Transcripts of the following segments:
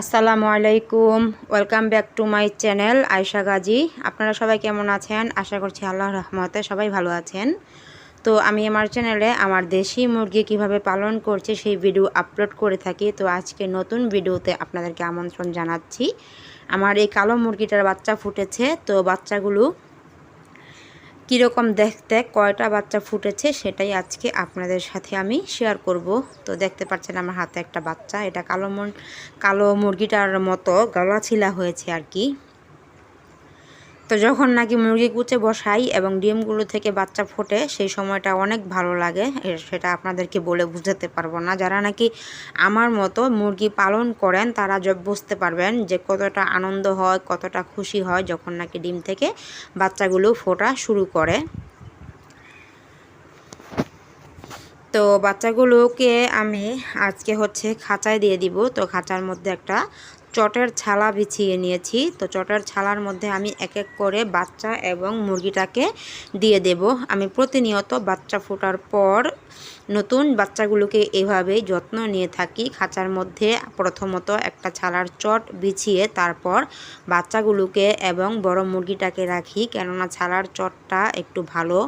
আসসালামু আলাইকুম welcome back to my channel Ayesha Gazi. আপনারা সবাই কেমন আছেন? আশা করছি আল্লাহ রহমতে সবাই ভালো আছেন। তো আমি আমার চ্যানেলে আমার দেশি মুরগি কীভাবে পালন করছে সেই ভিডিও আপলোড করে থাকি। তো আজকে নতুন ভিডিওতে আপনাদেরকে আমন্ত্রণ জানাচ্ছি। আমার এই কালো মুরগিটার বাচ্চা ফুটেছে। তো বাচ্চাগুলো কীরকম দেখতে, কয়টা বাচ্চা ফুটেছে সেটাই আজকে আপনাদের সাথে আমি শেয়ার করব। তো দেখতে পাচ্ছেন আমার হাতে একটা বাচ্চা, এটা কালো কালো মুরগিটার মতো গলাছিলা হয়েছে আর কি। তো যখন নাকি মুরগি কুচে বসাই এবং ডিমগুলো থেকে বাচ্চা ফোটে, সেই সময়টা অনেক ভালো লাগে। সেটা আপনাদেরকে বলে বুঝাতে পারব না। যারা নাকি আমার মতো মুরগি পালন করেন, তারা বুঝতে পারবেন যে কতটা আনন্দ হয়, কতটা খুশি হয় যখন নাকি ডিম থেকে বাচ্চাগুলো ফোটা শুরু করে। তো বাচ্চাগুলোকে আমি আজকে হচ্ছে খাঁচায় দিয়ে দিব। তো খাঁচার মধ্যে একটা চটের ছালা বিছিয়ে নিয়েছি। তো চটের ছালার মধ্যে আমি এক এক করে বাচ্চা এবং মুরগিটাকে দিয়ে দেব। আমি প্রতিনিয়ত বাচ্চা ফোটার পর নতুন বাচ্চাগুলোকে এভাবেই যত্ন নিয়ে থাকি। খাঁচার মধ্যে প্রথমত একটা ছালার চট বিছিয়ে তারপর বাচ্চাগুলোকে এবং বড় মুরগিটাকে রাখি। কেননা ছালার চটটা একটু ভালো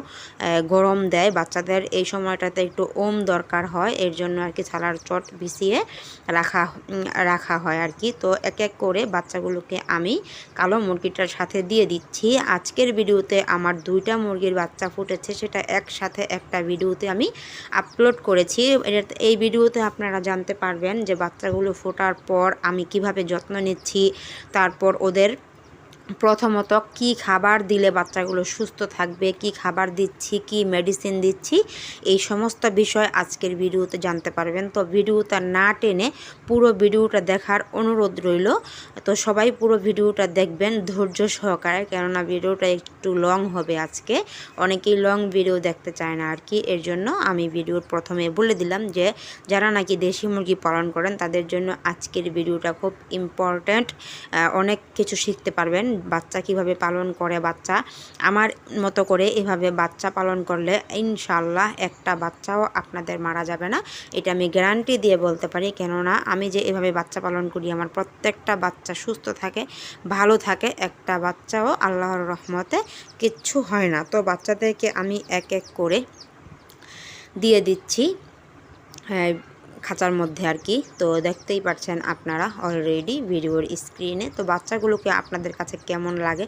গরম দেয়। বাচ্চাদের এই সময়টাতে একটু ওম দরকার হয়। এর জন্য আর কি ছালার চট বিছিয়ে রাখা রাখা হয় আর কি। তো এক এক করে বাচ্চাগুলোকে আমি কালো মুরগিটার সাথে দিয়ে দিচ্ছি। আজকের ভিডিওতে আমার দুইটা মুরগির বাচ্চা ফুটেছে। সেটা একসাথে একটা ভিডিওতে আমি আপলোড করেছি। এই ভিডিওতে আপনারা জানতে পারবেন যে বাচ্চাগুলো ফোটার পর আমি কীভাবে যত্ন নিচ্ছি, তারপর ওদের প্রথমত কি খাবার দিলে বাচ্চাগুলো সুস্থ থাকবে, কি খাবার দিচ্ছি, কি মেডিসিন দিচ্ছি, এই সমস্ত বিষয় আজকের ভিডিওতে জানতে পারবেন। তো ভিডিওটা না টেনে পুরো ভিডিওটা দেখার অনুরোধ রইল। তো সবাই পুরো ভিডিওটা দেখবেন ধৈর্য সহকারে, কেননা ভিডিওটা একটু লং হবে আজকে। অনেকেই লং ভিডিও দেখতে চায় না আর কি, এর জন্য আমি ভিডিওর প্রথমে বলে দিলাম যে, যারা নাকি দেশি মুরগি পালন করেন, তাদের জন্য আজকের ভিডিওটা খুব ইম্পর্ট্যান্ট অনেক কিছু শিখতে পারবেন। বাচ্চা কীভাবে পালন করে বাচ্চা? আমার মতো করে এভাবে বাচ্চা পালন করলে ইনশাল্লাহ একটা বাচ্চাও আপনাদের মারা যাবে না। এটা আমি গ্যারান্টি দিয়ে বলতে পারি। কেননা আমি যে এভাবে বাচ্চা পালন করি, আমার প্রত্যেকটা বাচ্চা সুস্থ থাকে, ভালো থাকে। একটা বাচ্চাও আল্লাহর রহমতে কিচ্ছু হয় না। তো বাচ্চাদেরকে আমি এক এক করে দিয়ে দিচ্ছি। হ্যাঁ খাঁচার মধ্যে আর কি। তো দেখতেই পাচ্ছেন আপনারা অলরেডি ভিডিওর স্ক্রিনে তো বাচ্চাগুলোকে আপনাদের কাছে কেমন লাগে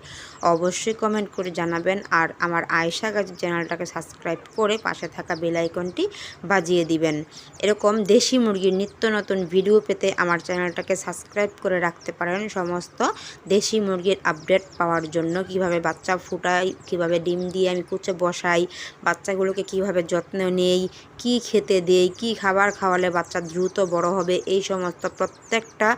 অবশ্যই কমেন্ট করে জানাবেন। আর আমার আয়সা গাছ চ্যানেলটাকে সাবস্ক্রাইব করে পাশে থাকা বেলাইকনটি বাজিয়ে দিবেন। এরকম দেশি মুরগির নিত্য নতুন ভিডিও পেতে আমার চ্যানেলটাকে সাবস্ক্রাইব করে রাখতে পারেন। সমস্ত দেশি মুরগির আপডেট পাওয়ার জন্য কীভাবে বাচ্চা ফুটাই, কীভাবে ডিম দিয়ে আমি কুচে বসাই, বাচ্চাগুলোকে কীভাবে যত্ন নেই, কি খেতে দেই, কি খাবার খাওয়ালে বাচ্চা দ্রুত বড় হবে, এই সমস্ত প্রত্যেকটা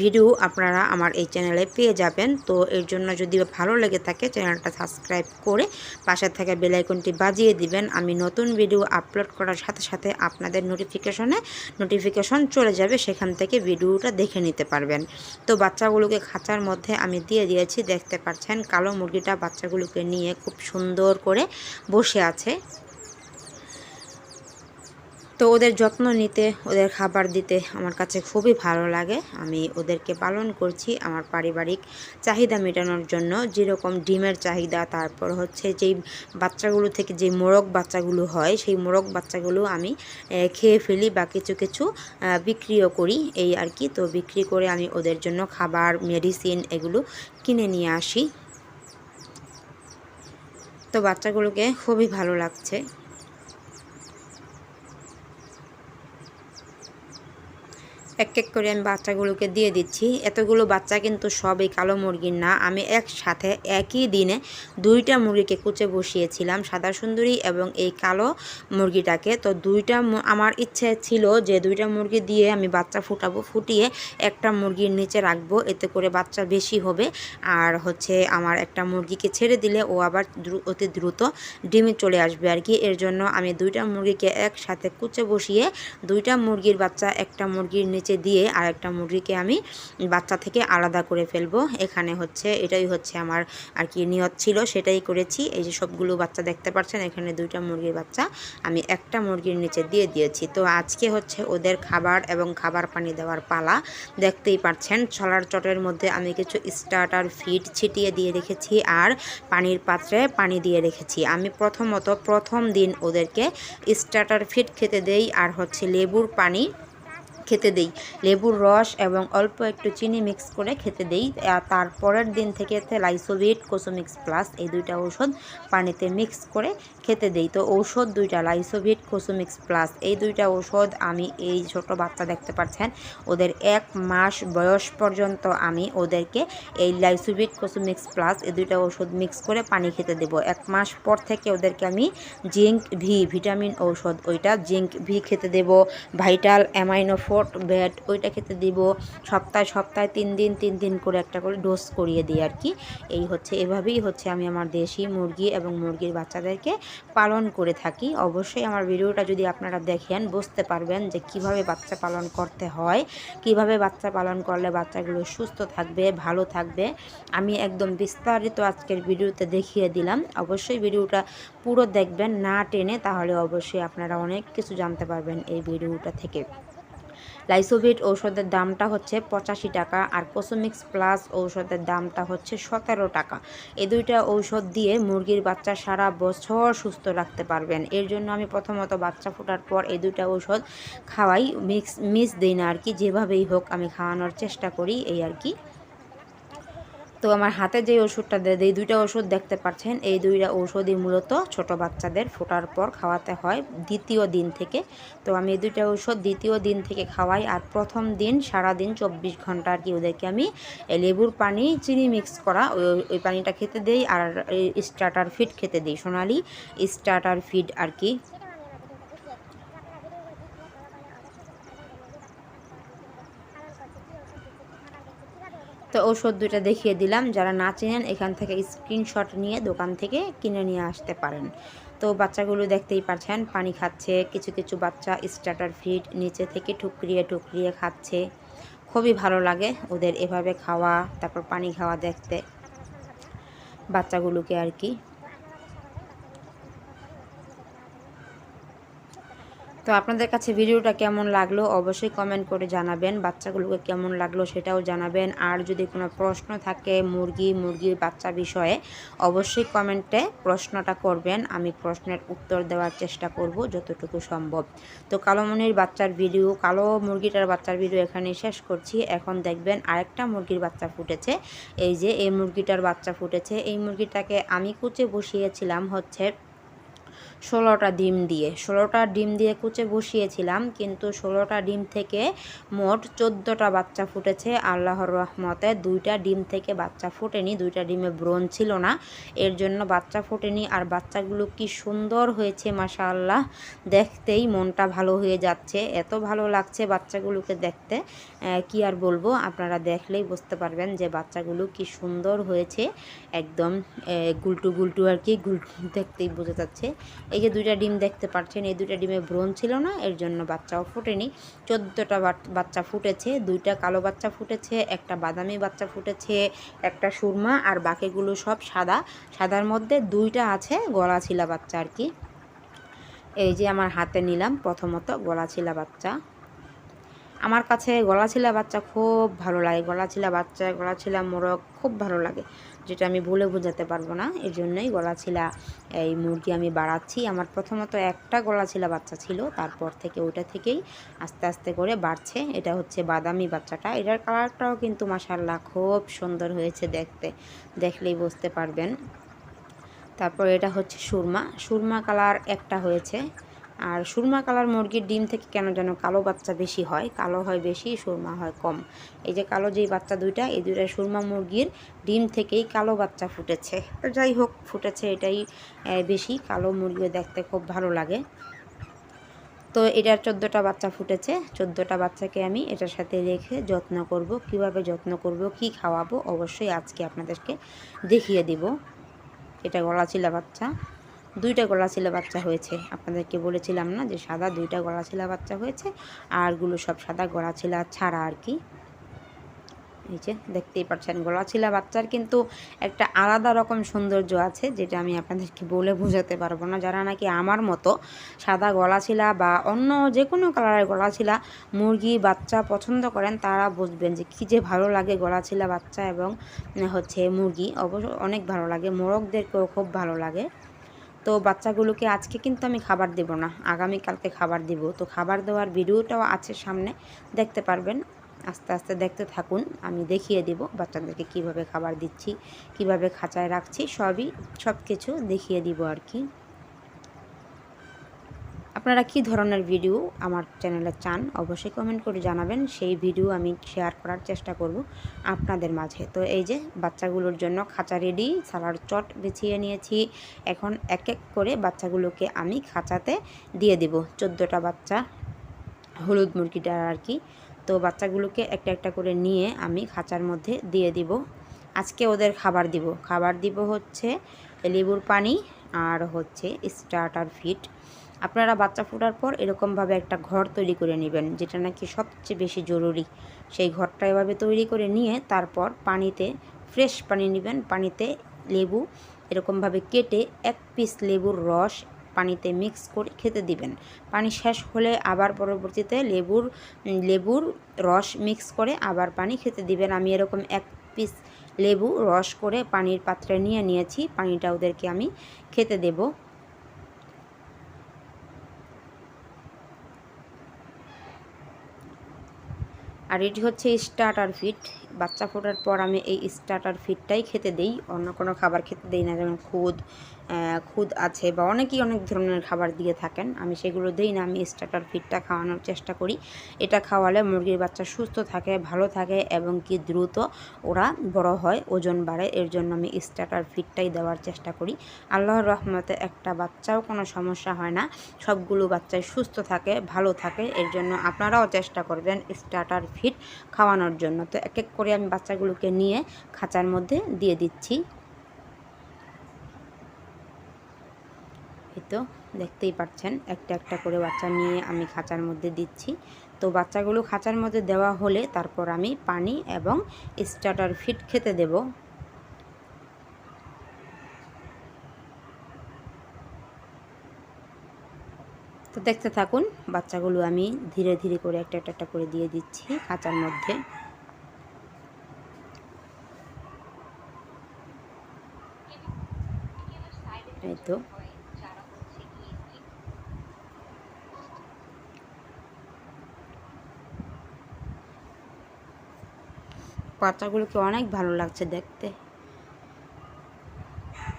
ভিডিও আপনারা আমার এই চ্যানেলে পেয়ে যাবেন। তো এর জন্য যদি ভালো লেগে থাকে চ্যানেলটা সাবস্ক্রাইব করে পাশে থেকে বেলাইকনটি বাজিয়ে দিবেন। আমি নতুন ভিডিও আপলোড করার সাথে সাথে আপনাদের নোটিফিকেশনে নোটিফিকেশন চলে যাবে, সেখান থেকে ভিডিওটা দেখে নিতে পারবেন। তো বাচ্চাগুলোকে খাঁচার মধ্যে আমি দিয়ে দিয়েছি, দেখতে পাচ্ছেন কালো মুরগিটা বাচ্চাগুলোকে নিয়ে খুব সুন্দর করে বসে আছে। তো ওদের যত্ন নিতে, ওদের খাবার দিতে আমার কাছে খুবই ভালো লাগে। আমি ওদেরকে পালন করছি আমার পারিবারিক চাহিদা মেটানোর জন্য। যেরকম ডিমের চাহিদা, তারপর হচ্ছে যেই বাচ্চাগুলো থেকে যে মোরগ বাচ্চাগুলো হয়, সেই মোরগ বাচ্চাগুলো আমি খেয়ে ফেলি বা কিছু কিছু বিক্রিও করি। এই আর কি, তো বিক্রি করে আমি ওদের জন্য খাবার, মেডিসিন এগুলো কিনে নিয়ে আসি। তো বাচ্চাগুলোকে খুবই ভালো লাগছে। এক এক করে আমি বাচ্চাগুলোকে দিয়ে দিচ্ছি। এতগুলো বাচ্চা কিন্তু সব এই কালো মুরগির না। আমি একসাথে একই দিনে দুইটা মুরগিকে কুচে বসিয়েছিলাম সাদা সুন্দরী এবং এই কালো মুরগিটাকে। তো দুইটা আমার ইচ্ছে ছিল যে দুইটা মুরগি দিয়ে আমি বাচ্চা ফুটাবো, ফুটিয়ে একটা মুরগির নিচে রাখব। এতে করে বাচ্চা বেশি হবে। আর হচ্ছে আমার একটা মুরগিকে ছেড়ে দিলে ও আবার অতি দ্রুত ডিমে চলে আসবে আর কি। এর জন্য আমি দুইটা মুরগিকে একসাথে কুচে বসিয়ে দুইটা মুরগির বাচ্চা, একটা মুরগির নিচে নিচে দিয়ে আরেকটা মুরগিকে আমি বাচ্চা থেকে আলাদা করে ফেলব। এখানে হচ্ছে, এটাই হচ্ছে আমার আর কি নিয়ত ছিল, সেটাই করেছি। এই যে সবগুলো বাচ্চা দেখতে পাচ্ছেন, এখানে দুইটা মুরগির বাচ্চা। আমি একটা মুরগির নিচে দিয়ে দিয়েছি। তো আজকে হচ্ছে ওদের খাবার এবং খাবার পানি দেওয়ার পালা, দেখতেই পাচ্ছেন। ছলার চটের মধ্যে আমি কিছু স্টার্টার ফিড ছিটিয়ে দিয়ে রেখেছি আর পানির পাত্রে পানি দিয়ে রেখেছি। আমি প্রথমত প্রথম দিন ওদেরকে স্টার্টার ফিড খেতে দেই আর হচ্ছে লেবুর পানি খেতে দেই। লেবুর রস এবং অল্প একটু চিনি মিক্স করে খেতে দেই। তারপরের দিন থেকে লাইসোভিট কোসোমিক্স প্লাস এই দুইটা ঔষধ পানিতে মিক্স করে খেতে দেই। তো ঔষধ দুইটা লাইসোভিট কোসোমিক্স প্লাস এই দুইটা ঔষধ আমি এই ছোট বাচ্চা দেখতে পাচ্ছেন, ওদের এক মাস বয়স পর্যন্ত আমি ওদেরকে এই লাইসোভিট কোসোমিক্স প্লাস এই দুইটা ওষুধ মিক্স করে পানি খেতে দেব। এক মাস পর থেকে ওদেরকে আমি জিঙ্ক ভি ভিটামিন ঔষধ, ওইটা জিঙ্ক ভি খেতে দেব। ভাইটাল অ্যামাইনোফোর ফোর্ট ব্যাট ওইটা খেতে দিব। সপ্তাহে সপ্তাহে তিন দিন তিন দিন করে একটা করে ডোজ করিয়ে দিই আর কি এই হচ্ছে, এভাবেই হচ্ছে আমি আমার দেশি মুরগি এবং মুরগির বাচ্চাদেরকে পালন করে থাকি। অবশ্যই আমার ভিডিওটা যদি আপনারা দেখেন, বুঝতে পারবেন যে কীভাবে বাচ্চা পালন করতে হয়, কীভাবে বাচ্চা পালন করলে বাচ্চাগুলো সুস্থ থাকবে, ভালো থাকবে। আমি একদম বিস্তারিত আজকের ভিডিওতে দেখিয়ে দিলাম। অবশ্যই ভিডিওটা পুরো দেখবেন, না টেনে, তাহলে অবশ্যই আপনারা অনেক কিছু জানতে পারবেন এই ভিডিওটা থেকে। লাইসোভিট ঔষধের দামটা হচ্ছে পঁচাশি টাকা আর কোসোমিক্স প্লাস ঔষধের দামটা হচ্ছে সতেরো টাকা। এই দুইটা ঔষধ দিয়ে মুরগির বাচ্চা সারা বছর সুস্থ রাখতে পারবেন। এর জন্য আমি প্রথমত বাচ্চা ফোটার পর এ দুইটা ঔষধ খাওয়াই, মিক্স, মিস দিই না আর কি। যেভাবেই হোক আমি খাওয়ানোর চেষ্টা করি, এই আর কি। তো আমার হাতে যে ওষুধটা দেয় এই দুইটা ওষুধ দেখতে পাচ্ছেন, এই দুইটা ঔষধই মূলত ছোট বাচ্চাদের ফোটার পর খাওয়াতে হয় দ্বিতীয় দিন থেকে। তো আমি এই দুইটা ওষুধ দ্বিতীয় দিন থেকে খাওয়াই আর প্রথম দিন সারা দিন চব্বিশ ঘণ্টা আর কি ওদেরকে আমি লেবুর পানি, চিনি মিক্স করা ওই ওই পানিটা খেতে দেই আর স্টার্টার ফিড খেতে দিই সোনালি স্টার্টার ফিড আর কি। তো ওষুধ দুইটা দেখিয়ে দিলাম। যারা না চেনেন, এখান থেকে স্ক্রিনশট নিয়ে দোকান থেকে কিনে নিয়ে আসতে পারেন। তো বাচ্চাগুলো দেখতেই পাচ্ছেন, পানি খাচ্ছে, কিছু কিছু বাচ্চা স্টার্টার ফিড নিচে থেকে ঠুকরিয়ে ঠুকরিয়ে খাচ্ছে। খুবই ভালো লাগে ওদের এভাবে খাওয়া, তারপর পানি খাওয়া দেখতে। বাচ্চাগুলোকে আর কি তো আপনাদের কাছে ভিডিওটা কেমন লাগল অবশ্যই কমেন্ট করে জানাবেন, বাচ্চাগুলোকে কেমন লাগল সেটাও জানাবেন। আর যদি কোনো প্রশ্ন থাকে মুরগি, মুরগির বাচ্চা বিষয়ে, অবশ্যই কমেন্টে প্রশ্নটা করবেন, আমি প্রশ্নের উত্তর দেওয়ার চেষ্টা করব যতটুকু সম্ভব। তো কালোমনির বাচ্চার ভিডিও কালো মুরগিটার বাচ্চার ভিডিও এখানে শেষ করছি। এখন দেখবেন আরেকটা মুরগির বাচ্চা ফুটেছে। এই যে, এই মুরগিটার বাচ্চা ফুটেছে। এই মুরগিটাকে আমি কুচে বসিয়েছিলাম হচ্ছে ষোলোটা ডিম দিয়ে। ষোলোটা ডিম দিয়ে কুচে বসিয়েছিলাম, কিন্তু ষোলোটা ডিম থেকে মোট চোদ্দোটা বাচ্চা ফুটেছে। আল্লাহর রহমতে দুইটা ডিম থেকে বাচ্চা ফুটেনি, দুইটা ডিমে ব্রণ ছিল না। এর জন্য বাচ্চা ফুটেনি। আর বাচ্চাগুলো কি সুন্দর হয়েছে মাসা আল্লাহ দেখতেই মনটা ভালো হয়ে যাচ্ছে। এত ভালো লাগছে বাচ্চাগুলোকে দেখতে। কি আর বলব? আপনারা দেখলেই বুঝতে পারবেন যে বাচ্চাগুলো কি সুন্দর হয়েছে। একদম গুলটু গুলটু আর কি গুলটু দেখতেই বোঝা যাচ্ছে। এই যে দুইটা ডিম দেখতে পারছেন এই দুইটা ডিমে ব্রণ ছিল না, এর জন্য বাচ্চাও ফুটেনি। চোদ্দোটা বাচ্চা ফুটেছে, দুইটা কালো বাচ্চা ফুটেছে, একটা বাদামি বাচ্চা ফুটেছে, একটা সুরমা, আর বাকিগুলো সব সাদা। সাদার মধ্যে দুইটা আছে গলা ছিলা বাচ্চা আর কি। এই যে আমার হাতে নিলাম, প্রথমত গলা ছিলা বাচ্চা। আমার কাছে গলাছিলা বাচ্চা খুব ভালো লাগে। গলাছিলা বাচ্চা, গলাছিলা মোরগ খুব ভালো লাগে, যেটা আমি বলে বোঝাতে পারব না। এই জন্যই গলাছিলা এই মুরগি আমি বাড়াচ্ছি। আমার প্রথমত একটা গলাছিলা বাচ্চা ছিল, তারপর থেকে ওটা থেকেই আস্তে আস্তে করে বাড়ছে। এটা হচ্ছে বাদামি বাচ্চাটা। এটার কালারটাও কিন্তু মাসাল্লাহ খুব সুন্দর হয়েছে দেখতে। দেখলেই বুঝতে পারবেন। তারপর এটা হচ্ছে সুরমা। সুরমা কালার একটা হয়েছে। আর সুরমা কালার মুরগির ডিম থেকে কেন যেন কালো বাচ্চা বেশি হয়? কালো হয় বেশি, সুরমা হয় কম। এই যে কালো যেই বাচ্চা দুইটা, এই দুইটা সুরমা মুরগির ডিম থেকেই কালো বাচ্চা ফুটেছে। যাই হোক, ফুটেছে এটাই বেশি। কালো মুরগিও দেখতে খুব ভালো লাগে। তো এটার চোদ্দোটা বাচ্চা ফুটেছে। চোদ্দোটা বাচ্চাকে আমি এটার সাথে রেখে যত্ন করব। কীভাবে যত্ন করব, কি খাওয়াবো, অবশ্যই আজকে আপনাদেরকে দেখিয়ে দিব। এটা গলাচিলা বাচ্চা। দুইটা গলাশিলা বাচ্চা হয়েছে। আপনাদেরকে বলেছিলাম না যে সাদা দুইটা গলাশিলা বাচ্চা হয়েছে, আরগুলো সব সাদা গলা গলাশিলা ছাড়া আর কি। এই যে দেখতেই পাচ্ছেন গলাছিলা বাচ্চার কিন্তু একটা আলাদা রকম সৌন্দর্য আছে, যেটা আমি আপনাদেরকে বলে বোঝাতে পারব না। যারা নাকি আমার মতো সাদা গলাছিলা বা অন্য যে কোনো কালারের গলাছিলা মুরগি, বাচ্চা পছন্দ করেন, তারা বুঝবেন যে কী যে ভালো লাগে গলাছিলা বাচ্চা এবং হচ্ছে মুরগি। অবশ্য অনেক ভালো লাগে, মোরগদেরকেও খুব ভালো লাগে। তো বাচ্চাগুলোকে আজকে কিন্তু আমি খাবার দেব না, আগামীকালকে খাবার দিব। তো খাবার দেওয়ার ভিডিওটাও আছে সামনে, দেখতে পারবেন। আস্তে আস্তে দেখতে থাকুন, আমি দেখিয়ে দেব বাচ্চাদেরকে কীভাবে খাবার দিচ্ছি, কীভাবে খাঁচায় রাখছি, সবই সব কিছু দেখিয়ে দিব আর কি। আপনারা কি ধরনের ভিডিও আমার চ্যানেলে চান, অবশ্যই কমেন্ট করে জানাবেন। সেই ভিডিও আমি শেয়ার করার চেষ্টা করব আপনাদের মাঝে। তো এই যে, বাচ্চাগুলোর জন্য খাঁচা রেডি সালার চট বিছিয়ে নিয়েছি। এখন এক এক করে বাচ্চাগুলোকে আমি খাঁচাতে দিয়ে দেব। চোদ্দোটা বাচ্চা, হলুদ মুরগিটা আর কি। তো বাচ্চাগুলোকে একটা একটা করে নিয়ে আমি খাঁচার মধ্যে দিয়ে দিব। আজকে ওদের খাবার দিব। খাবার দিব হচ্ছে লেবুর পানি আর হচ্ছে স্টার্টার ফিট আপনারা বাচ্চা ফোটার পর এরকমভাবে একটা ঘর তৈরি করে নেবেন, যেটা নাকি সবচেয়ে বেশি জরুরি। সেই ঘরটা এভাবে তৈরি করে নিয়ে তারপর পানিতে, ফ্রেশ পানি নেবেন, পানিতে লেবু এরকমভাবে কেটে এক পিস লেবুর রস পানিতে মিক্স করে খেতে দিবেন। পানি শেষ হলে আবার পরবর্তীতে লেবুর লেবুর রস মিক্স করে আবার পানি খেতে দিবেন। আমি এরকম এক পিস লেবু রস করে পানির পাত্রে নিয়ে নিয়েছি, পানিটা ওদেরকে আমি খেতে দেব। আর এটি হচ্ছে স্টার্টার ফিট। বাচ্চা ফোটার পর আমি এই স্টার্টার ফিটটাই খেতে দেই। অন্য কোনো খাবার খেতে দেই না, যেমন খুদ খুদ আছে বা অনেকেই অনেক ধরনের খাবার দিয়ে থাকেন। আমি সেগুলো দিই না, আমি স্টার্টার ফিটটা খাওয়ানোর চেষ্টা করি। এটা খাওয়ালে মুরগির বাচ্চা সুস্থ থাকে, ভালো থাকে এবং কি দ্রুত ওরা বড় হয়, ওজন বাড়ে। এর জন্য আমি স্টার্টার ফিটটাই দেওয়ার চেষ্টা করি। আল্লাহর রহমতে একটা বাচ্চাও কোনো সমস্যা হয় না। সবগুলো বাচ্চাই সুস্থ থাকে, ভালো থাকে। এর জন্য আপনারাও চেষ্টা করবেন স্টার্টার ফিট খাওয়ানোর জন্য। তো এক এক করে আমি বাচ্চাগুলোকে নিয়ে খাঁচার মধ্যে দিয়ে দিচ্ছি। তো দেখতেই পাচ্ছেন, একটা একটা করে বাচ্চা নিয়ে আমি খাঁচার মধ্যে দিচ্ছি। তো বাচ্চাগুলো খাঁচার মধ্যে দেওয়া হলে তারপর আমি পানি এবং স্টার্টার ফিট খেতে দেব। তো দেখতে থাকুন, বাচ্চাগুলো আমি ধীরে ধীরে করে একটা একটা করে দিয়ে দিচ্ছি খাঁচার মধ্যে এই তো। পাতাগুলোকে অনেক ভালো লাগছে দেখতে।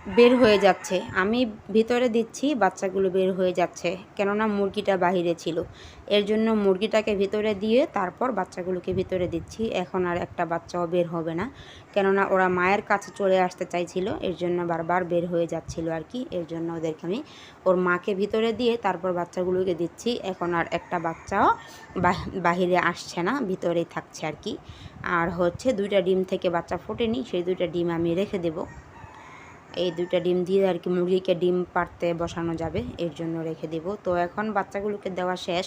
বের হয়ে যাচ্ছে। আমি ভিতরে দিচ্ছি, বাচ্চাগুলো বের হয়ে যাচ্ছে, কেননা মুরগিটা বাহিরে ছিল। এর জন্য মুরগিটাকে ভিতরে দিয়ে তারপর বাচ্চাগুলোকে ভিতরে দিচ্ছি। এখন আর একটা বাচ্চাও বের হবে না, কেননা ওরা মায়ের কাছে চলে আসতে চাইছিল, এর জন্য বারবার বের হয়ে যাচ্ছিল আর কি। এর জন্য ওদেরকে আমি ওর মাকে ভিতরে দিয়ে তারপর বাচ্চাগুলোকে দিচ্ছি। এখন আর একটা বাচ্চাও বাহিরে আসছে না, ভিতরেই থাকছে আর কি। আর হচ্ছে দুইটা ডিম থেকে বাচ্চা ফোটেনি, সেই দুইটা ডিম আমি রেখে দেবো। এই দুইটা ডিম দিয়ে আর কি মুরগিকে ডিম পারতে বসানো যাবে, এর জন্য রেখে দেব। তো এখন বাচ্চাগুলোকে দেওয়া শেষ।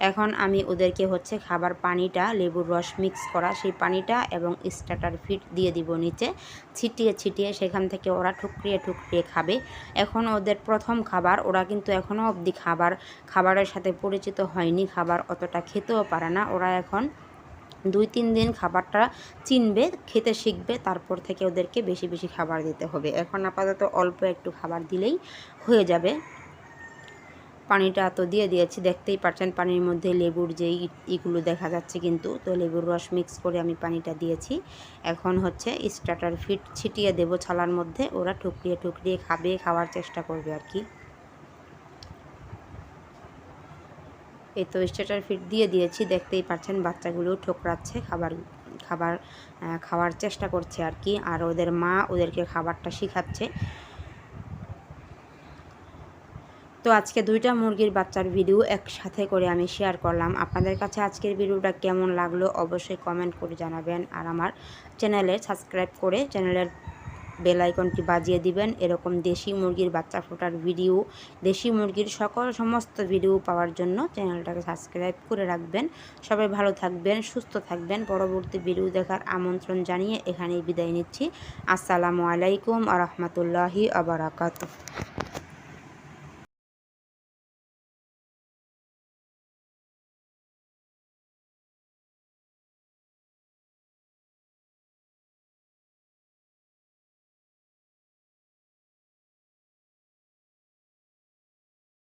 এখন আমি ওদেরকে হচ্ছে খাবার পানিটা, লেবুর রস মিক্স করা সেই পানিটা এবং স্টার্টার ফিট দিয়ে দিব নিচে। ছিটিয়ে ছিটিয়ে সেখান থেকে ওরা ঠুকরিয়ে ঠুকরিয়ে খাবে। এখন ওদের প্রথম খাবার, ওরা কিন্তু এখনও অবধি খাবার, খাবারের সাথে পরিচিত হয়নি, খাবার অতটা খেতেও পারে না। ওরা এখন দুই তিন দিন খাবারটা চিনবে, খেতে শিখবে, তারপর থেকে ওদেরকে বেশি বেশি খাবার দিতে হবে। এখন আপাতত অল্প একটু খাবার দিলেই হয়ে যাবে। পানিটা তো দিয়ে দিয়েছি, দেখতেই পারছেন পানির মধ্যে লেবুর যে ইগুলো দেখা যাচ্ছে কিন্তু, তো লেবুর রস মিক্স করে আমি পানিটা দিয়েছি। এখন হচ্ছে স্টার্টার ফিট ছিটিয়ে দেবো ছালার মধ্যে, ওরা ঠুকরিয়ে ঠুকরিয়ে খাবে, খাওয়ার চেষ্টা করবে আর কি। এই তো স্টেটার ফিট দিয়ে দিয়েছি, দেখতেই পাচ্ছেন বাচ্চাগুলো ঠোকরাচ্ছে, খাবার খাবার খাওয়ার চেষ্টা করছে আর কি, আর ওদের মা ওদেরকে খাবারটা শিখাচ্ছে। তো আজকে দুইটা মুরগির বাচ্চার ভিডিও একসাথে করে আমি শেয়ার করলাম। আপনাদের কাছে আজকের ভিডিওটা কেমন লাগল অবশ্যই কমেন্ট করে জানাবেন, আর আমার চ্যানেলে সাবস্ক্রাইব করে চ্যানেলের বেল আইকনটি বাজিয়ে দিবেন। এরকম দেশি মুরগির বাচ্চা ফোটার ভিডিও, দেশি মুরগির সকল সমস্ত ভিডিও পাওয়ার জন্য চ্যানেলটাকে সাবস্ক্রাইব করে রাখবেন। সবাই ভালো থাকবেন, সুস্থ থাকবেন। পরবর্তী ভিডিও দেখার আমন্ত্রণ জানিয়ে এখানেই বিদায় নিচ্ছি। আসসালামু আলাইকুম আ রহমতুল্লাহি আবরাকাত